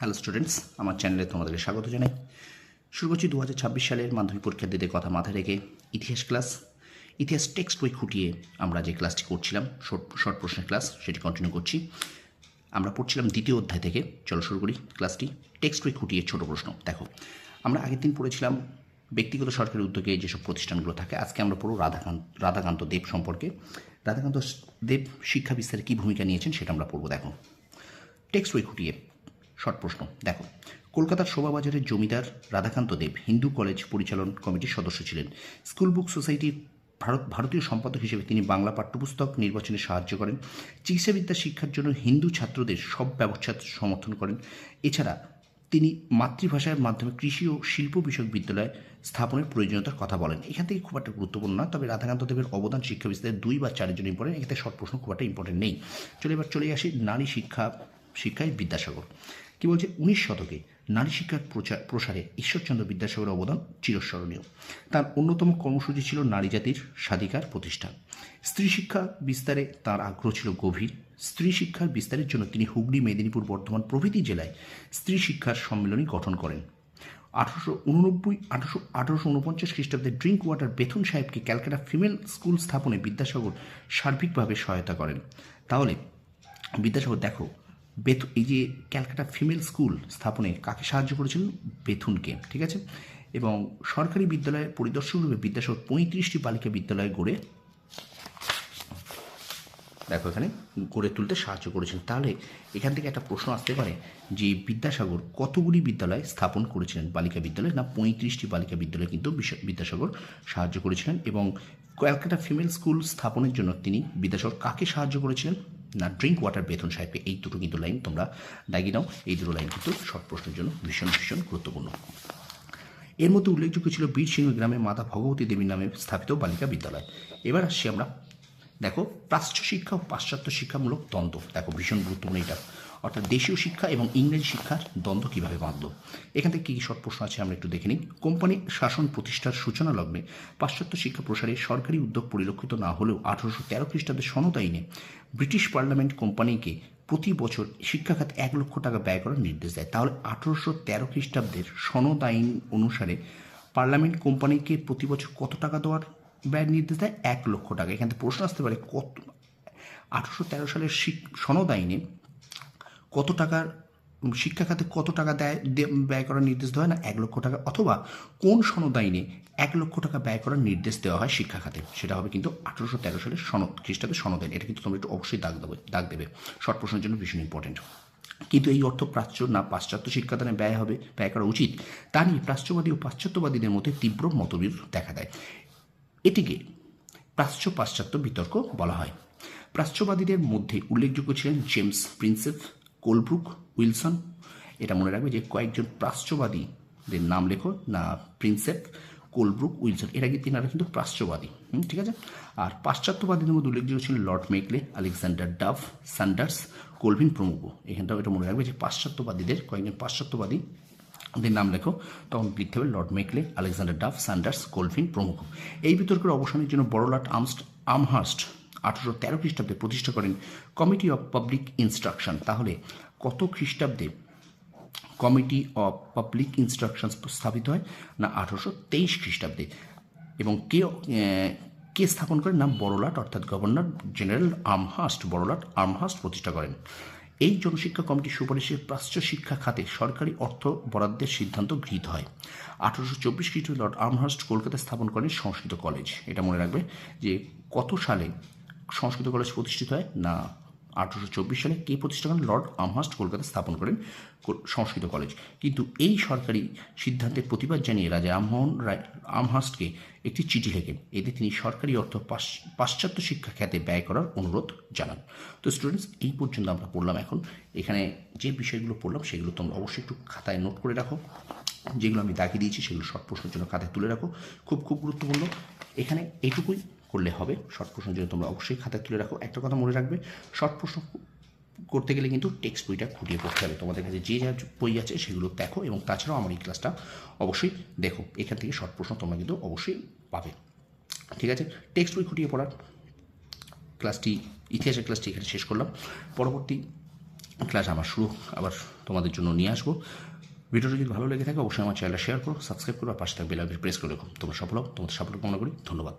Hello students আমার চ্যানেলে তোমাদেরকে স্বাগত জানাই। শুরু করছি দু হাজার ছাব্বিশ সালের মাধ্যমিক পরীক্ষার্থীদের কথা মাথায় রেখে ইতিহাস ক্লাস ইতিহাস টেক্সট বই খুঁটিয়ে আমরা যে ক্লাসটি করছিলাম শর্ট শর্ট প্রশ্নের ক্লাস সেটি কন্টিনিউ করছি। আমরা পড়ছিলাম দ্বিতীয় অধ্যায় থেকে। চলো শুরু করি ক্লাসটি টেক্সট বই খুঁটিয়ে ছোট প্রশ্ন, দেখো। আমরা আগের দিন পড়েছিলাম ব্যক্তিগত সরকারি উদ্যোগে যেসব প্রতিষ্ঠানগুলো থাকে, আজকে আমরা পড়ব রাধাকান্ত রাধাকান্ত দেব সম্পর্কে। রাধাকান্ত দেব শিক্ষা বিস্তারে কী ভূমিকা নিয়েছেন সেটা আমরা পড়ব, দেখো। টেক্সট বই খুঁটিয়ে। শর্ট প্রশ্ন। দেখো, কলকাতার শোভাবাজারের জমিদার রাধাকান্ত দেব হিন্দু কলেজ পরিচালন কমিটির সদস্য ছিলেন। স্কুল বুক সোসাইটির ভারত, ভারতীয় সম্পাদক হিসেবে তিনি বাংলা পাঠ্যপুস্তক নির্বাচনে সাহায্য করেন। চিকিৎসাবিদ্যা শিক্ষার জন্য হিন্দু ছাত্রদের সব ব্যবস্থা সমর্থন করেন। এছাড়া তিনি মাতৃভাষার মাধ্যমে কৃষি ও শিল্প বিষয়ক বিদ্যালয় স্থাপনের প্রয়োজনীয়তার কথা বলেন। এখান থেকে খুব একটা গুরুত্বপূর্ণ না, তবে রাধাকান্ত দেবের অবদান শিক্ষা বিস্তারে দুই বা চারের জন্য ইম্পর্টেন্ট এখানে শর্ট প্রশ্ন খুব একটা ইম্পর্টেন্ট নেই। চলে এবার চলে আসি নারী শিক্ষা, শিক্ষায় বিদ্যাসাগর। কি বলছে? উনিশ শতকে নারী শিক্ষার প্রচার, প্রসারে ঈশ্বরচন্দ্র বিদ্যাসাগরের অবদান চিরস্মরণীয়। তার অন্যতম কর্মসূচি ছিল নারী জাতির স্বাধিকার প্রতিষ্ঠা স্ত্রী শিক্ষা বিস্তারে তার আগ্রহ ছিল গভীর। স্ত্রী শিক্ষার বিস্তারের জন্য তিনি হুগলি, মেদিনীপুর, বর্ধমান প্রভৃতি জেলায় স্ত্রী শিক্ষার সম্মেলনী গঠন করেন। আঠারোশো উননব্বই, আঠারোশো আঠারোশো উনপঞ্চাশ খ্রিস্টাব্দে ড্রিঙ্ক ওয়াটার বেথুন সাহেবকে ক্যালকাটা ফিমেল স্কুল স্থাপনে বিদ্যাসাগর সার্বিকভাবে সহায়তা করেন। তাহলে বিদ্যাসাগর, দেখো বেথ এই যে ক্যালকাটা ফিমেল স্কুল স্থাপনে কাকে সাহায্য করেছিলেন বেথুনকে, ঠিক আছে? এবং সরকারি বিদ্যালয়ের পরিদর্শক রূপে বিদ্যাসাগর পঁয়ত্রিশটি বালিকা বিদ্যালয় গড়ে দেখো এখানে গড়ে তুলতে সাহায্য করেছেন। তাহলে এখান থেকে একটা প্রশ্ন আসতে পারে যে বিদ্যাসাগর কতগুলি বিদ্যালয় স্থাপন করেছিলেন? বালিকা বিদ্যালয় না পঁয়ত্রিশটি বালিকা বিদ্যালয় কিন্তু বিদ্যাসাগর সাহায্য করেছিলেন এবং ক্যালকাটা ফিমেল স্কুল স্থাপনের জন্য তিনি বিদ্যাসাগর কাকে সাহায্য করেছিলেন? না ড্রিঙ্ক ওয়াটার বেতন সাহেবকে এই দুটো কিন্তু লাইন তোমরা দাগিয়ে নাও। এই দুটো লাইন কিন্তু শর্ট প্রশ্নের জন্য ভীষণ ভীষণ গুরুত্বপূর্ণ। এর মধ্যে উল্লেখযোগ্য ছিল বীরসিংহ গ্রামে মাতা ভগবতী দেবীর নামে স্থাপিত বালিকা বিদ্যালয়। এবার আসছি আমরা, দেখো, প্রাচ্য শিক্ষা ও পাশ্চাত্য শিক্ষামূলক দ্বন্দ্ব। দেখো, ভীষণ গুরুত্বপূর্ণ এটা। অর্থাৎ দেশীয় শিক্ষা এবং ইংরেজি শিক্ষার দ্বন্দ্ব কীভাবে বাঁধল? এখান থেকে কী কী শর্ট প্রশ্ন আছে আমরা একটু দেখে নিই। কোম্পানি, শাসন প্রতিষ্ঠার সূচনা লগ্নে পাশ্চাত্য শিক্ষা প্রসারে সরকারি উদ্যোগ পরিলক্ষিত না হলেও আঠারোশো তেরো খ্রিস্টাব্দে সনদ আইনে ব্রিটিশ পার্লামেন্ট কোম্পানিকে প্রতি বছর শিক্ষা খাতে এক লক্ষ টাকা ব্যয় করার নির্দেশ দেয়। তাহলে আঠারোশো তেরো খ্রিস্টাব্দের সনদ আইন অনুসারে পার্লামেন্ট কোম্পানিকে প্রতি বছর কত টাকা দেওয়ার ব্যয়ের নির্দেশ দেয়? এক লক্ষ টাকা। এখান থেকে প্রশ্ন আসতে পারে, কত আঠারোশো তেরো সালের সনদ আইনে কত টাকার, শিক্ষা খাতে কত টাকা দেয় ব্যয় করার নির্দেশ দেওয়া হয় না? এক লক্ষ টাকা। অথবা কোন সনদ আইনে এক লক্ষ টাকা ব্যয় করার নির্দেশ দেওয়া হয় শিক্ষা খাতে? সেটা হবে কিন্তু আঠারোশো তেরো সালের সনদ, খ্রিস্টাব্দের সনদ আইন এটা কিন্তু তোমরা একটু অবশ্যই দাগ দেবে দাগ দেবে। শর্ট প্রশ্নের জন্য ভীষণ ইম্পর্টেন্ট কিন্তু এই অর্থ প্রাচ্য না পাশ্চাত্য শিক্ষাদানে ব্যয় হবে, ব্যয় করা উচিত? তা নিয়ে প্রাচ্যবাদী ও পাশ্চাত্যবাদীদের মধ্যে তীব্র মতবিরোধ দেখা দেয়। এটিকে প্রাচ্য পাশ্চাত্য বিতর্ক বলা হয়। প্রাচ্যবাদীদের মধ্যে উল্লেখযোগ্য ছিলেন জেমস প্রিন্সেপ কোলব্রুক, উইলসন। এটা মনে রাখবে যে কয়েকজন প্রাচ্যবাদীদের নাম লেখো না প্রিন্সেপ, কোলব্রুক, উইলসন। এর আগে তিনারা কিন্তু প্রাচ্যবাদী। ঠিক আছে? আর পাশ্চাত্যবাদীদের মধ্যে উল্লেখযোগ্য ছিল Lord Macaulay, Alexander Duff Sanders, Colvin প্রমুখ। এখানটাও এটা মনে রাখবে যে পাশ্চাত্যবাদীদের, কয়েকজন পাশ্চাত্যবাদী ওদের নাম লেখো, তখন লিখতে হবে Lord Macaulay, Alexander Duff Sanders Colvin প্রমুখ। এই বিতর্কের অবসানের জন্য বড়লাট আমস্ট আমহার্স্ট আঠারোশো তেরো খ্রিস্টাব্দে প্রতিষ্ঠা করেন কমিটি অফ পাবলিক ইনস্ট্রাকশন। তাহলে কত খ্রিস্টাব্দে কমিটি অফ পাবলিক ইনস্ট্রাকশন স্থাপিত হয়? না, আঠারোশো তেইশ খ্রিস্টাব্দে। এবং কে কে স্থাপন করেন? না বড়লাট, অর্থাৎ গভর্নর জেনারেল আর্মহাস্ট বড়লাট আর্মহাস্ট প্রতিষ্ঠা করেন। এই জনশিক্ষা কমিটির সুপারিশে প্রাচ্য শিক্ষা খাতে সরকারি অর্থ বরাদ্দের সিদ্ধান্ত গৃহীত হয়। আঠারোশো চব্বিশ খ্রিস্টাব্দে লর্ড আর্মহাস্ট কলকাতায় স্থাপন করেন সংস্কৃত কলেজ। এটা মনে রাখবে যে কত সালে সংস্কৃত কলেজ প্রতিষ্ঠিত হয়? না। আঠারোশো চব্বিশ সালে কে প্রতিষ্ঠা করেন? লর্ড আমহাস্ট, কলকাতা স্থাপন করেন সংস্কৃত কলেজ। কিন্তু এই সরকারি সিদ্ধান্তের প্রতিবাদ জানিয়ে রাজা রামমোহন রায় আমহাস্টকে একটি চিঠি লেখেন। এতে তিনি সরকারি অর্থ পাশ- পাশ্চাত্য শিক্ষা খ্যাতে ব্যয় করার অনুরোধ জানান। তো স্টুডেন্টস এই পর্যন্ত আমরা পড়লাম এখন। এখানে যে বিষয়গুলো পড়লাম, সেগুলো তোমরা অবশ্যই একটু খাতায় নোট করে রাখো। যেগুলো আমি দাগিয়ে দিয়েছি, সেগুলো শর্ট প্রশ্নের জন্য খাতায় তুলে রাখো। খুব খুব গুরুত্বপূর্ণ। এখানে এইটুকুই করলে হবে। শর্ট প্রশ্নের জন্য তোমরা অবশ্যই খাতা তুলে রাখো। একটা কথা মনে রাখবে, শর্ট প্রশ্ন করতে গেলে কিন্তু টেক্সট বইটা খুঁটিয়ে পড়তে হবে। তোমাদের কাছে যে যা বই আছে সেগুলো দেখো এবং তাছাড়াও আমার এই ক্লাসটা অবশ্যই দেখো। এখান থেকে শর্ট প্রশ্ন তোমরা কিন্তু অবশ্যই পাবে। ঠিক আছে? টেক্সট বই খুঁটিয়ে পড়ার ক্লাসটি ইতিহাসের ক্লাসটি এখানে শেষ করলাম। পরবর্তী ক্লাস আমার শুরু, আবার তোমাদের জন্য নিয়ে আসব। ভিডিওটা যদি ভালো লেগে থাকে, অবশ্যই আমার চ্যানেলটা শেয়ার করো সাবস্ক্রাইব করো, আর পাশে থাকবে বেল প্রেস করে রাখো। তোমরা সফল হও, তোমাদের সাফল্য কামনা করি। ধন্যবাদ।